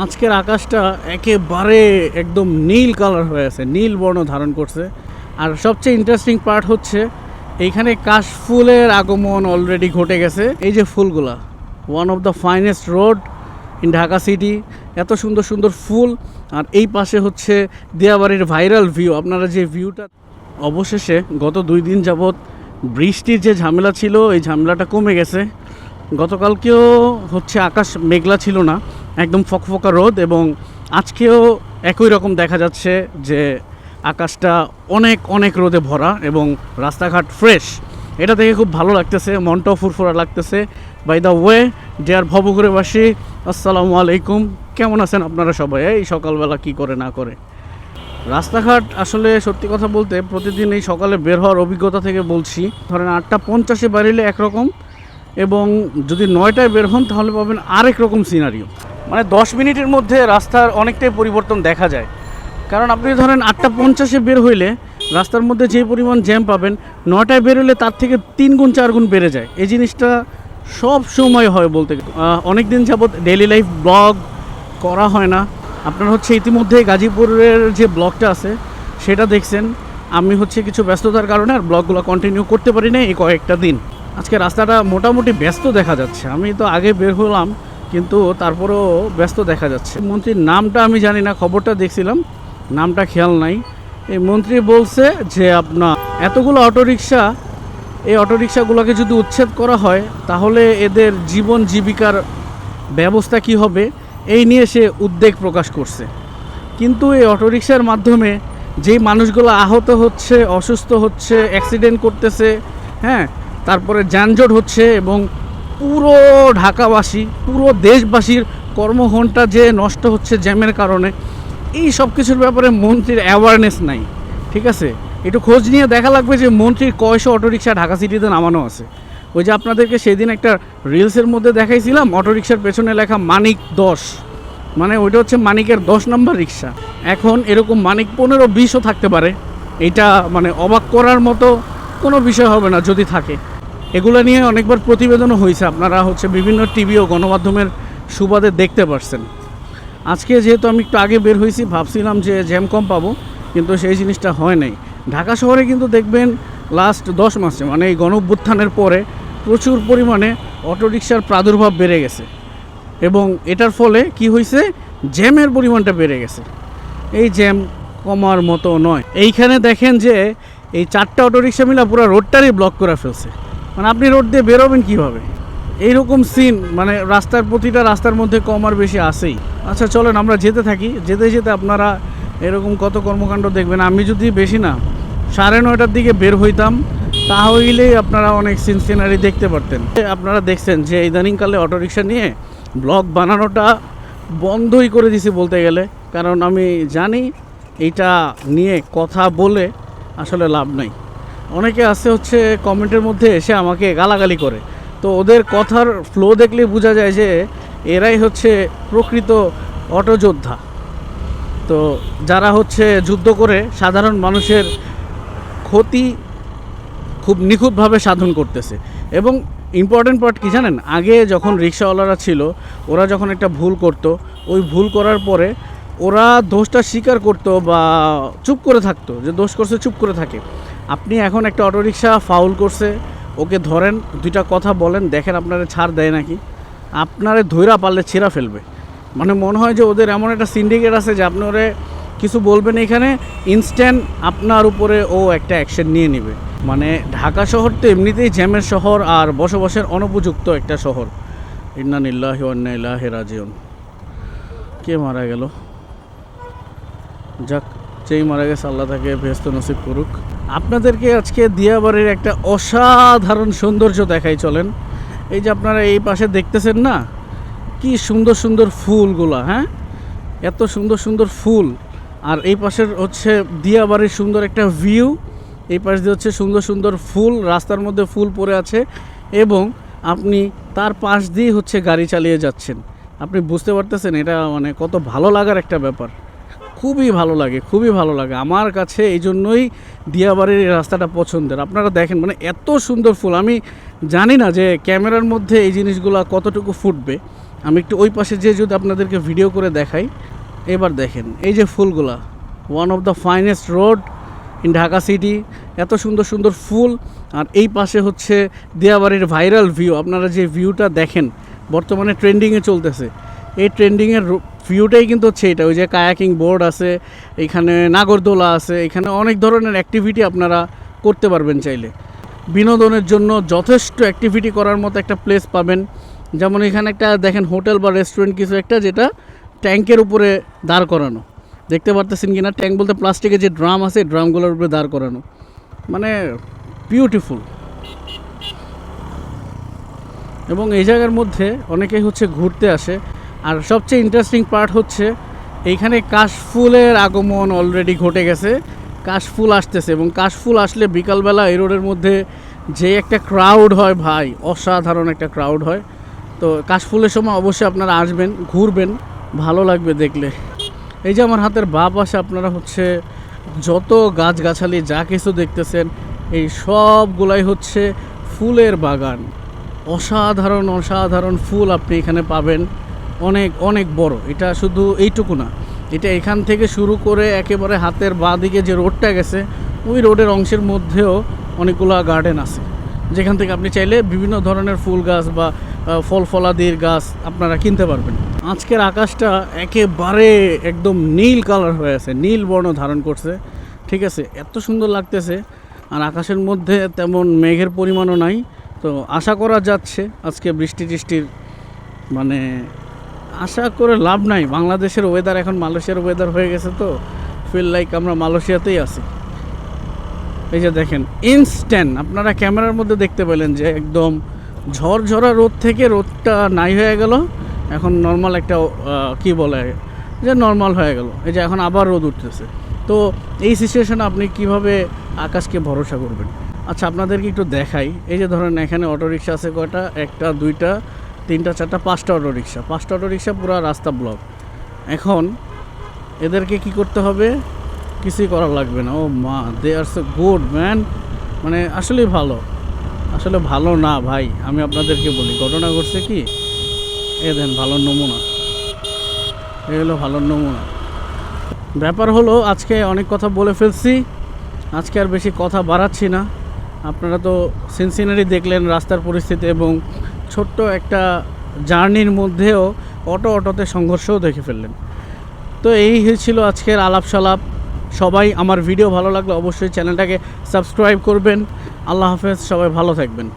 আজকের আকাশটা একেবারে একদম নীল কালার হয়ে আছে, নীল বর্ণ ধারণ করছে। আর সবচেয়ে ইন্টারেস্টিং পার্ট হচ্ছে, এইখানে কাশফুলের আগমন অলরেডি ঘটে গেছে। এই যে ফুলগুলা one of the finest road in Dhaka city এত সুন্দর সুন্দর ফুল, আর এই পাশে হচ্ছে দিয়াবাড়ির ভাইরাল ভিউ আপনারা যে ভিউটা অবশেষে গত দুই দিন যাবৎ বৃষ্টির যে ঝামেলা ছিল, এই ঝামেলাটা কমে গেছে। গতকালকেও হচ্ছে আকাশ মেঘলা ছিল না একদম ফকফকা রোদ এবং আজকেও একই রকম দেখা যাচ্ছে যে আকাশটা অনেক অনেক রোদে ভরা এবং রাস্তাঘাট ফ্রেশ এটা দেখে খুব ভালো লাগতেছে, মনটাও ফুরফুরা লাগতেছে। বাই দ্য ওয়ে ডিয়ার ভবঘুরেবাসী, আসসালামু আলাইকুম। কেমন আছেন আপনারা সবাই? এই সকালবেলা কি করে না করে? রাস্তাঘাট আসলে সত্যি কথা বলতে প্রতিদিন এই সকালে বের হওয়ার অভিজ্ঞতা থেকে বলছি। ধরেন আটটা পঞ্চাশে বাড়িলে একরকম। এবং যদি নয়টায় বের হন, তাহলে পাবেন আরেক রকম সিনারিও মানে দশ মিনিটের মধ্যে রাস্তার অনেকটাই পরিবর্তন দেখা যায়। কারণ আপনি ধরেন আটটা পঞ্চাশে বের হইলে রাস্তার মধ্যে যে পরিমাণ জ্যাম পাবেন, নয়টায় বের হলে তার থেকে তিন গুণ, চার গুণ বেড়ে যায়। এই জিনিসটা সব সময় হয় বলতে অনেক দিন যাবৎ ডেলি লাইফ ব্লগ করা হয় না। আপনার হচ্ছে ইতিমধ্যে গাজীপুরের যে ব্লগটা আছে, সেটা দেখছেন। আমি হচ্ছে কিছু ব্যস্ততার কারণে আর ব্লগগুলো কন্টিনিউ করতে পারি না এই কয়েকটা দিন। আজকে রাস্তাটা মোটামুটি ব্যস্ত দেখা যাচ্ছে। আমি তো আগে বের হলাম, কিন্তু তারপরেও ব্যস্ত দেখা যাচ্ছে। মন্ত্রীর নামটা আমি জানি না, খবরটা দেখছিলাম, নামটা খেয়াল নাই। এই মন্ত্রী বলছে যে আপনার এতগুলো অটোরিকশা, এই অটোরিকশাগুলোকে যদি উচ্ছেদ করা হয়, তাহলে এদের জীবন জীবিকার ব্যবস্থা কি হবে? এই নিয়ে সে উদ্বেগ প্রকাশ করছে। কিন্তু এই অটোরিকশার মাধ্যমে যেই মানুষগুলো আহত হচ্ছে, অসুস্থ হচ্ছে অ্যাক্সিডেন্ট করতেছে হ্যাঁ তারপরে যানজট হচ্ছে এবং পুরো ঢাকাবাসী, পুরো দেশবাসীর কর্মঘণ্টা যে নষ্ট হচ্ছে জ্যামের কারণে, এই সব কিছুর ব্যাপারে মন্ত্রীর অ্যাওয়ারনেস নাই, ঠিক আছে? একটু খোঁজ নিয়ে দেখা লাগবে যে মন্ত্রীর কয়শো অটোরিকশা ঢাকা সিটিতে নামানো আছে। ওই যে আপনাদেরকে সেদিন একটা রিলসের মধ্যে দেখাইছিলাম, অটোরিকশার পেছনে লেখা মানিক দশ। মানে ওইটা হচ্ছে মানিকের দশ নম্বর রিক্সা এখন এরকম মানিক পনেরো, বিশও থাকতে পারে। এটা মানে অবাক করার মতো কোনো বিষয় হবে না যদি থাকে। এগুলো নিয়ে অনেকবার প্রতিবেদনও হয়েছে আপনারা হচ্ছে বিভিন্ন টিভি ও গণমাধ্যমের সুবাদে দেখতে পারছেন। আজকে যেহেতু আমি একটু আগে বের হয়েছি ভাবছিলাম যে জ্যাম কম পাবো, কিন্তু সেই জিনিসটা হয় নাই। ঢাকা শহরে কিন্তু দেখবেন লাস্ট দশ মাসে মানে এই গণ পরে প্রচুর পরিমাণে অটোরিকশার প্রাদুর্ভাব বেড়ে গেছে। এবং এটার ফলে কি হয়েছে জ্যামের পরিমাণটা বেড়ে গেছে। এই জ্যাম কমার মতো নয়। এইখানে দেখেন যে এই চারটা অটোরিকশা মিলা পুরো রোডটারই ব্লক করে ফেলছে। মানে আপনি রোড দিয়ে বেরোবেন কীভাবে? এইরকম সিন মানে রাস্তার প্রতিটা রাস্তার মধ্যে কম আর বেশি আসেই। আচ্ছা চলেন, আমরা যেতে থাকি। যেতে যেতে আপনারা এরকম কত কর্মকাণ্ড দেখবেন। আমি যদি বেশি না, সাড়ে নয়টার দিকে বের হইতাম, তাহলেই আপনারা অনেক সিন সিনারি দেখতে পারতেন। আপনারা দেখছেন যে ইদানিংকালে অটোরিকশা নিয়ে ব্লগ বানানোটা বন্ধই করে দিছি বলতে গেলে। কারণ আমি জানি এটা নিয়ে কথা বলে আসলে লাভ নাই। অনেকে আছে হচ্ছে কমেন্টের মধ্যে এসে আমাকে গালাগালি করে। তো ওদের কথার ফ্লো দেখলে বোঝা যায় যে এরাই হচ্ছে প্রকৃত অটোযোদ্ধা। তো যারা হচ্ছে যুদ্ধ করে সাধারণ মানুষের ক্ষতি খুব নিখুঁতভাবে সাধন করতেছে। এবং ইম্পর্টেন্ট পার্ট কি জানেন? আগে যখন রিক্সাওয়ালারা ছিল, ওরা যখন একটা ভুল করতো, ওই ভুল করার পরে ওরা দোষটা স্বীকার করতো বা চুপ করে থাকতো, যে দোষ করছে চুপ করে থাকে। আপনি এখন একটা অটোরিকশা ফাউল করছে, ওকে ধরেন দুইটা কথা বলেন, দেখেন আপনারা ছাড় দেয় নাকি। আপনারে ধৈরা পারলে ছেঁড়া ফেলবে। মানে মনে হয় যে ওদের এমন একটা সিন্ডিকেট আছে যে আপনি ওরে কিছু বলবেন এখানে ইনস্ট্যান্ট আপনার উপরে ও একটা অ্যাকশন নিয়ে নেবে। মানে ঢাকা শহর তো এমনিতেই জ্যামের শহর আর বসবাসের অনুপযুক্ত একটা শহর। ইন্নানিল্লাহ ইল্লাহ রাজিউন। কে মারা গেল? যাক, যেই মারা গেছে, আল্লাহ তাকে ভেস্ত নসিব করুক। আপনাদেরকে আজকে দিয়াবাড়ির একটা অসাধারণ সৌন্দর্য দেখাই চলেন। এই যে আপনারা এই পাশে দেখতেছেন না, কি সুন্দর সুন্দর ফুলগুলা হ্যাঁ? এত সুন্দর সুন্দর ফুল। আর এই পাশের হচ্ছে দিয়াবাড়ির সুন্দর একটা ভিউ এই পাশ দিয়ে হচ্ছে সুন্দর সুন্দর ফুল, রাস্তার মধ্যে ফুল পড়ে আছে এবং আপনি তার পাশ দিয়ে হচ্ছে গাড়ি চালিয়ে যাচ্ছেন। আপনি বুঝতে পারতেছেন এটা মানে কত ভালো লাগার একটা ব্যাপার। খুবই ভালো লাগে, খুবই ভালো লাগে। আমার কাছে এই জন্যই দিয়াবাড়ির এই রাস্তাটা পছন্দের। আপনারা দেখেন মানে এত সুন্দর ফুল। আমি জানি না যে ক্যামেরার মধ্যে এই জিনিসগুলো কতটুকু ফুটবে। আমি একটু ওই পাশে যে যদি আপনাদেরকে ভিডিও করে দেখাই। এবার দেখেন, এই যে ফুলগুলা one of the finest road in Dhaka city এত সুন্দর সুন্দর ফুল। আর এই পাশে হচ্ছে দিয়াবাড়ির ভাইরাল ভিউ আপনারা যে ভিউটা দেখেন, বর্তমানে ট্রেন্ডিংয়ে চলতেছে। এই ট্রেন্ডিংয়ের ভিউটাই কিন্তু হচ্ছে এটা। ওই যে কায়াকিং বোর্ড আছে, এখানে নাগরদোলা আছে, এখানে অনেক ধরনের অ্যাক্টিভিটি আপনারা করতে পারবেন চাইলে। বিনোদনের জন্য যথেষ্ট অ্যাক্টিভিটি করার মতো একটা প্লেস পাবেন। যেমন এখানে একটা দেখেন হোটেল বা রেস্টুরেন্ট কিছু একটা যেটা ট্যাঙ্কের উপরে দাঁড় করানো। দেখতে পারতেছেন কিনা? ট্যাঙ্ক বলতে প্লাস্টিকের যে ড্রাম আছে ড্রামগুলোর উপরে দাঁড় করানো। মানে বিউটিফুল এবং এই জায়গার মধ্যে অনেকেই হচ্ছে ঘুরতে আসে। আর সবচেয়ে ইন্টারেস্টিং পার্ট হচ্ছে, এইখানে কাশফুলের আগমন অলরেডি ঘটে গেছে। কাশফুল আসতেছে এবং কাশফুল আসলে বিকালবেলা এই রোডের মধ্যে যে একটা ক্রাউড হয় ভাই, অসাধারণ একটা ক্রাউড হয়। তো কাশফুলের সময় অবশ্যই আপনারা আসবেন, ঘুরবেন, ভালো লাগবে দেখলে। এই যে আমার হাতের বাঁ পাশে আপনারা হচ্ছে যত গাছগাছালি যা কিছু দেখতেছেন, এই সবগুলাই হচ্ছে ফুলের বাগান। অসাধারণ অসাধারণ ফুল আপনি এখানে পাবেন। অনেক অনেক বড়। এটা শুধু এইটুকু না। এটা এখান থেকে শুরু করে একেবারে হাতের বাঁ দিকে যে রোডটা গেছে, ওই রোডের অংশের মধ্যেও অনেকগুলো গার্ডেন আছে। যেখান থেকে আপনি চাইলে বিভিন্ন ধরনের ফুল গাছ বা ফল ফলাদির গাছ আপনারা কিনতে পারবেন। আজকের আকাশটা একেবারে একদম নীল কালার হয়ে আছে, নীল বর্ণ ধারণ করছে। ঠিক আছে, এত সুন্দর লাগতেছে, আর আকাশের মধ্যে তেমন মেঘের পরিমাণও নাই। তো আশা করা যাচ্ছে আজকে বৃষ্টি টিষ্টির মানে আশা করে লাভ নাই। বাংলাদেশের ওয়েদার এখন মালয়েশিয়ার ওয়েদার হয়ে গেছে তো ফিল লাইক আমরা মালয়েশিয়াতেই আছি। এই যে দেখেন ইনস্ট্যান্ট আপনারা ক্যামেরার মধ্যে দেখতে পেলেন যে একদম ঝড়ঝরা রোদ থেকে রোদটা নাই হয়ে গেল। এখন নর্মাল একটা কি বলে, যে নর্মাল হয়ে গেল। এই যে এখন আবার রোদ উঠতেছে। তো এই সিচুয়েশনে আপনি কীভাবে আকাশকে ভরসা করবেন? আচ্ছা আপনাদেরকে একটু দেখাই। এই যে ধরেন এখানে অটো রিক্সা আছে কয়টা? একটা, দুইটা। তিনটা, চারটা, পাঁচটা অটো রিক্সা পাঁচটা অটো রিক্সা পুরো রাস্তা ব্লক। এখন এদেরকে কি করতে হবে? কিছুই করা লাগবে না। ও মা they are so good man মানে আসলেই ভালো। আসলে ভালো না, ভাই। আমি আপনাদেরকে বলি, ঘটনা ঘটছে কি? এ দেন, ভালো নমুনা। এ হলো ভালো নমুনা। ব্যাপার হলো, আজকে অনেক কথা বলে ফেলছি। আজকে আর বেশি কথা বাড়াচ্ছি না। আপনারা তো সিনসিনারি দেখলেন রাস্তার পরিস্থিতি এবং ছোট্ট একটা জার্নির মধ্যেও অটো অটোতে সংঘর্ষও দেখে ফেললেন। তো এই হয়েছিল আজকের আলাপ সালাপ সবাই আমার ভিডিও ভালো লাগলে অবশ্যই চ্যানেলটাকে সাবস্ক্রাইব করবেন। আল্লাহ হাফেজ, সবাই ভালো থাকবেন।